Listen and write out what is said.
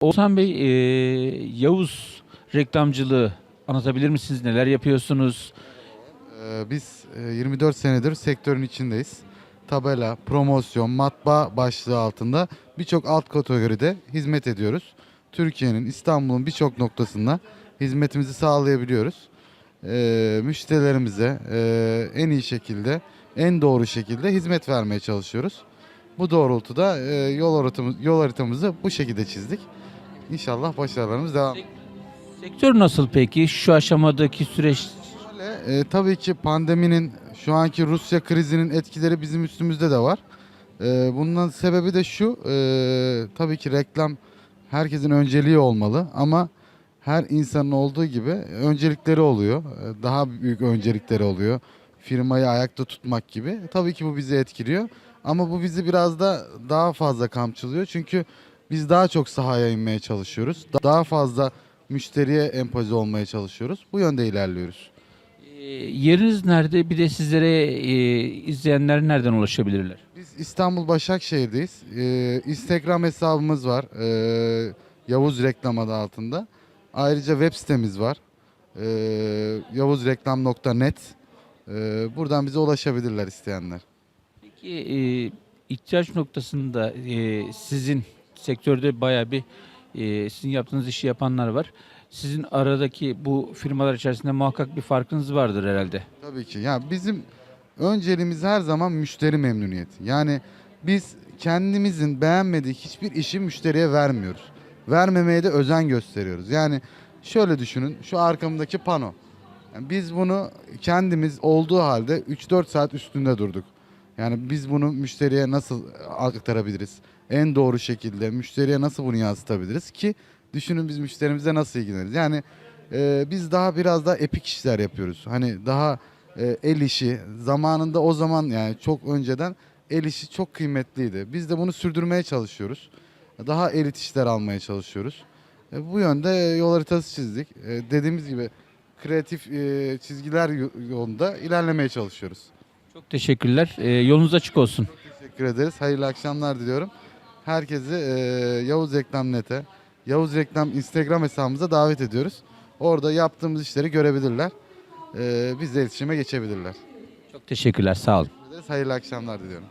Oğuzhan Bey, e, Yavuz reklamcılığı anlatabilir misiniz? Neler yapıyorsunuz? Ee, Biz e, 24 senedir sektörün içindeyiz. Tabela, promosyon, matbaa başlığı altında birçok alt kategoride hizmet ediyoruz. Türkiye'nin, İstanbul'un birçok noktasında hizmetimizi sağlayabiliyoruz. Ee, Müşterilerimize e, en iyi şekilde, en doğru şekilde hizmet vermeye çalışıyoruz. Bu doğrultuda e, yol haritamız, yol haritamızı bu şekilde çizdik. İnşallah başarılarımız devam. Sektör nasıl peki? Şu aşamadaki süreç Şöyle, e, tabii ki pandeminin şu anki Rusya krizinin etkileri bizim üstümüzde de var. E, bunun sebebi de şu, e, tabii ki reklam herkesin önceliği olmalı ama her insanın olduğu gibi öncelikleri oluyor. E, Daha büyük öncelikleri oluyor. Firmayı ayakta tutmak gibi. Tabii ki bu bizi etkiliyor. Ama bu bizi biraz da daha fazla kamçılıyor. Çünkü biz daha çok sahaya inmeye çalışıyoruz. Daha fazla müşteriye empoze olmaya çalışıyoruz. Bu yönde ilerliyoruz. E, yeriniz nerede? Bir de sizlere e, izleyenler nereden ulaşabilirler? Biz İstanbul Başakşehir'deyiz. Ee, Instagram hesabımız var. Ee, Yavuz Reklam adı altında. Ayrıca web sitemiz var. Ee, yavuzreklam.net. Ee, buradan bize ulaşabilirler isteyenler. Peki e, ihtiyaç noktasında e, sizin sektörde bayağı bir e, sizin yaptığınız işi yapanlar var. Sizin aradaki bu firmalar içerisinde muhakkak bir farkınız vardır herhalde. Tabii ki. Ya bizim önceliğimiz her zaman müşteri memnuniyeti. Yani biz kendimizin beğenmediği hiçbir işi müşteriye vermiyoruz. Vermemeye de özen gösteriyoruz. Yani şöyle düşünün şu arkamdaki pano. Yani biz bunu kendimiz olduğu halde 3-4 saat üstünde durduk. Yani biz bunu müşteriye nasıl aktarabiliriz? En doğru şekilde müşteriye nasıl bunu yansıtabiliriz ki düşünün biz müşterimize nasıl ilgileniriz? Yani e, biz daha biraz daha epik işler yapıyoruz. Hani daha e, el işi zamanında o zaman yani çok önceden el işi çok kıymetliydi. Biz de bunu sürdürmeye çalışıyoruz. Daha elit işler almaya çalışıyoruz. E, bu yönde yol haritası çizdik. E, dediğimiz gibi kreatif e, çizgiler yo- yolunda ilerlemeye çalışıyoruz. Çok teşekkürler. E, yolunuz açık olsun. Teşekkür ederiz. Hayırlı akşamlar diliyorum. Herkesi e, Yavuz Reklam Net'e, Yavuz Reklam Instagram hesabımıza davet ediyoruz. Orada yaptığımız işleri görebilirler. E, bizle iletişime geçebilirler. Çok teşekkürler. Sağ olun. Hayırlı akşamlar diliyorum.